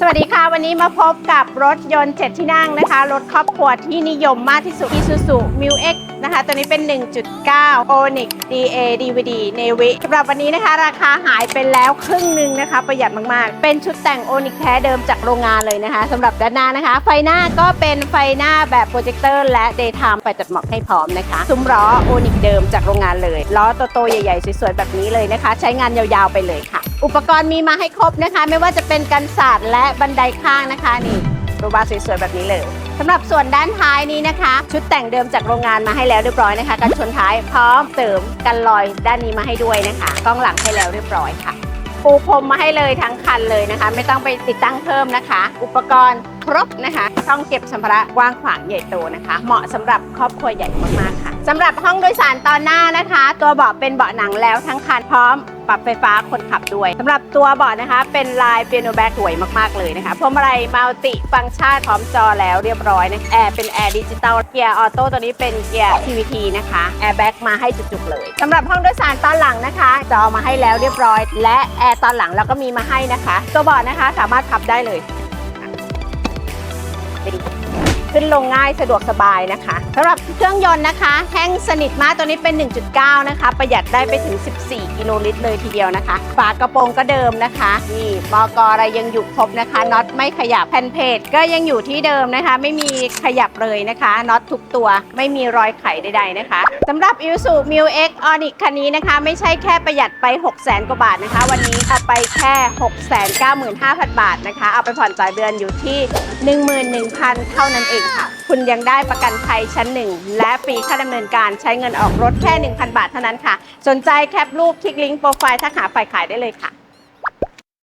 สวัสดีค่ะ วันนี้มาพบกับรถยนต์ 7 ที่นั่งนะคะ รถครอบครัวที่นิยมมากที่สุด Isuzu m u X นะคะ ตัวนี้เป็น 1.9 Onyx DA DVD Navy สำหรับวันนี้นะคะ ราคาหายไปแล้วครึ่งหนึ่งนะคะ ประหยัดมากๆ เป็นชุดแต่ง Onyx แท้เดิมจากโรงงานเลยนะคะสำหรับด้านหน้านะคะ ไฟหน้าก็เป็นไฟหน้าแบบโปรเจคเตอร์และ Daytime ไฟตัดหมอกให้พร้อมนะคะ ซุ้มล้อ Onyx เดิมจากโรงงานเลยล้อโตๆใหญ่ๆสวยๆแบบนี้เลยนะคะ ใช้งานยาวๆไปเลยค่ะ อุปกรณ์มีมาให้ครบนะคะ ไม่ว่าจะเป็นกันศาสตร์และบันไดข้างนะคะนี่ รูบาดสวยๆแบบนี้เลยสำหรับส่วนด้านท้ายนี้นะคะ ชุดแต่งเดิมจากโรงงานมาให้แล้วเรียบร้อยนะคะกันชนท้ายพร้อมเสริมกันรอยด้านนี้มาให้ด้วยนะคะกล้องหลังให้แล้วเรียบร้อยค่ะปูพรมมาให้เลยทั้งคันเลยนะคะ ไม่ต้องไปติดตั้งเพิ่มนะคะ อุปกรณ์ครบนะคะช่องเก็บสัมภาระกว้างขวางใหญ่โตนะคะ เหมาะสำหรับครอบครัวใหญ่มากๆค่ะ สำหรับห้องโดยสารตอนหน้านะคะ ตัวเบาะเป็นเบาะหนังแล้วทั้งคันพร้อม ปรับไฟฟ้าคนขับด้วยสำหรับตัวเบาะนะคะ เป็นลายเปียโนแบ็กสวยมากๆเลยนะคะพวงมาลัยมัลติฟังก์ชันพร้อมจอแล้วเรียบร้อยนะแอร์เป็นแอร์ดิจิตอลเกียร์ออโต้ตัวนี้เป็นเกียร์ CVT นะคะแอร์แบ็กมาให้จุกๆเลยสำหรับห้องโดยสารตอนหลังนะคะ จอมาให้แล้วเรียบร้อย และแอร์ตอนหลังเราก็มีมาให้นะคะ ตัวเบาะนะคะสามารถพับได้เลย ขึ้นลงง่ายสะดวกสบายนะคะสำหรับเครื่องยนต์นะคะ แห้งสนิทมากตัวนี้เป็น 1.9 นะคะ ประหยัดได้ไปถึง 14 กิโลลิตรเลยทีเดียวนะคะ ฝากระโปรงก็เดิมนะคะนี่มอกอะไรยังอยู่ครบนะคะน็อตไม่ขยับแผ่นเพจก็ยังอยู่ที่เดิมนะคะ ไม่มีขยับเลยนะคะน็อตทุกตัวไม่มีรอยไขใดๆนะคะสำหรับ i s u m u X Onyx คันนี้นะคะ ไม่ใช่แค่ประหยัดไป600,000 กว่าบาทนะคะ วันนี้เอาไปแค่ 695,000 บาทนะคะ เอาไปผ่อนจ่ายเดือนอยู่ที่ 11,000 เท่านั้นเองคุณยังได้ประกันภัยชั้นหนึ่งและฟรีค่าดำเนินการใช้เงินออกรถแค่ 1,000 บาทเท่านั้นค่ะ สนใจแคปรูปคลิกลิงก์โปรไฟล์ทักหาฝ่ายขายได้เลยค่ะ